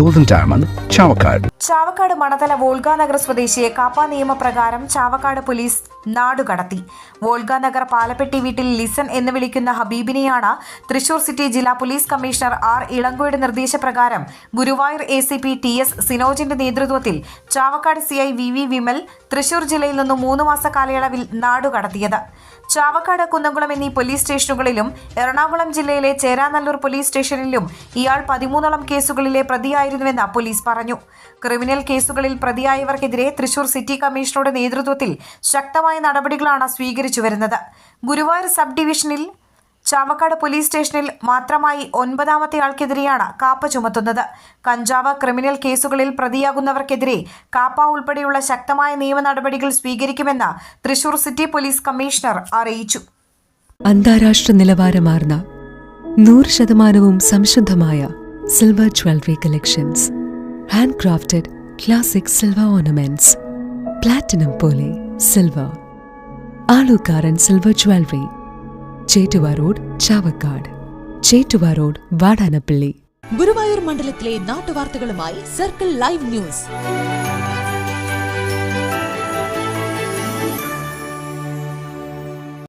golden diamond Chavakkad. Chavakkad Manathala Volganagar സ്വദേശിയെ കാപ്പ നിയമപ്രകാരം Chavakkad police നാടുകടത്തി വോൾഗാനഗർ പാലപ്പെട്ടി വീട്ടിൽ ലിസൺ എന്ന് വിളിക്കുന്ന ഹബീബിനെയാണ് തൃശൂർ സിറ്റി ജില്ലാ പോലീസ് കമ്മീഷണർ ആർ ഇളങ്കോയുടെ നിർദ്ദേശപ്രകാരം Guruvayur A C P T S സിനോജിന്റെ നേതൃത്വത്തിൽ Chavakkad C I V V Vimal Thrissur ജില്ലയിൽ നിന്നും മൂന്ന് മാസ കാലയളവിൽ നാടുകടത്തിയത് ചാവക്കാട് കുന്നംകുളം എന്നീ പോലീസ് സ്റ്റേഷനുകളിലും എറണാകുളം ജില്ലയിലെ ചേരാനല്ലൂർ പോലീസ് സ്റ്റേഷനിലും ഇയാൾ പതിമൂന്നോളം കേസുകളിലെ പ്രതിയായിരുന്നുവെന്ന് പോലീസ് പറഞ്ഞു. ക്രിമിനൽ കേസുകളിൽ പ്രതിയായവർക്കെതിരെ തൃശൂർ സിറ്റി കമ്മീഷണറുടെ നേതൃത്വത്തിൽ ശക്തമായ നടപടികളാണ് സ്വീകരിച്ചു വരുന്നത്. ഗുരുവായൂർ സബ് ഡിവിഷനിൽ ചാവക്കാട് പോലീസ് സ്റ്റേഷനിൽ മാത്രമായി ഒൻപതാമത്തെ ആൾക്കെതിരെയാണ് കാപ്പ ചുമത്തുന്നത്. കഞ്ചാവ് ക്രിമിനൽ കേസുകളിൽ പ്രതിയാകുന്നവർക്കെതിരെ കാപ്പ ഉൾപ്പെടെയുള്ള ശക്തമായ നിയമ നടപടികൾ സ്വീകരിക്കുമെന്ന് തൃശൂർ സിറ്റി പോലീസ് കമ്മീഷണർ അറിയിച്ചു. അന്താരാഷ്ട്ര നിലവാരമാർന്ന നൂറ് ശതമാനവും സംശുദ്ധമായ jewellery collections handcrafted classic silver ornaments platinum പോലെ silver Alukkaran silver jewellery Chettuva road Chavakkad Chettuva road Vadanappally Guruvayur മണ്ഡലത്തിലെ നാട്ടുവാർത്തകളുമായി സർക്കിൾ ലൈവ് ന്യൂസ്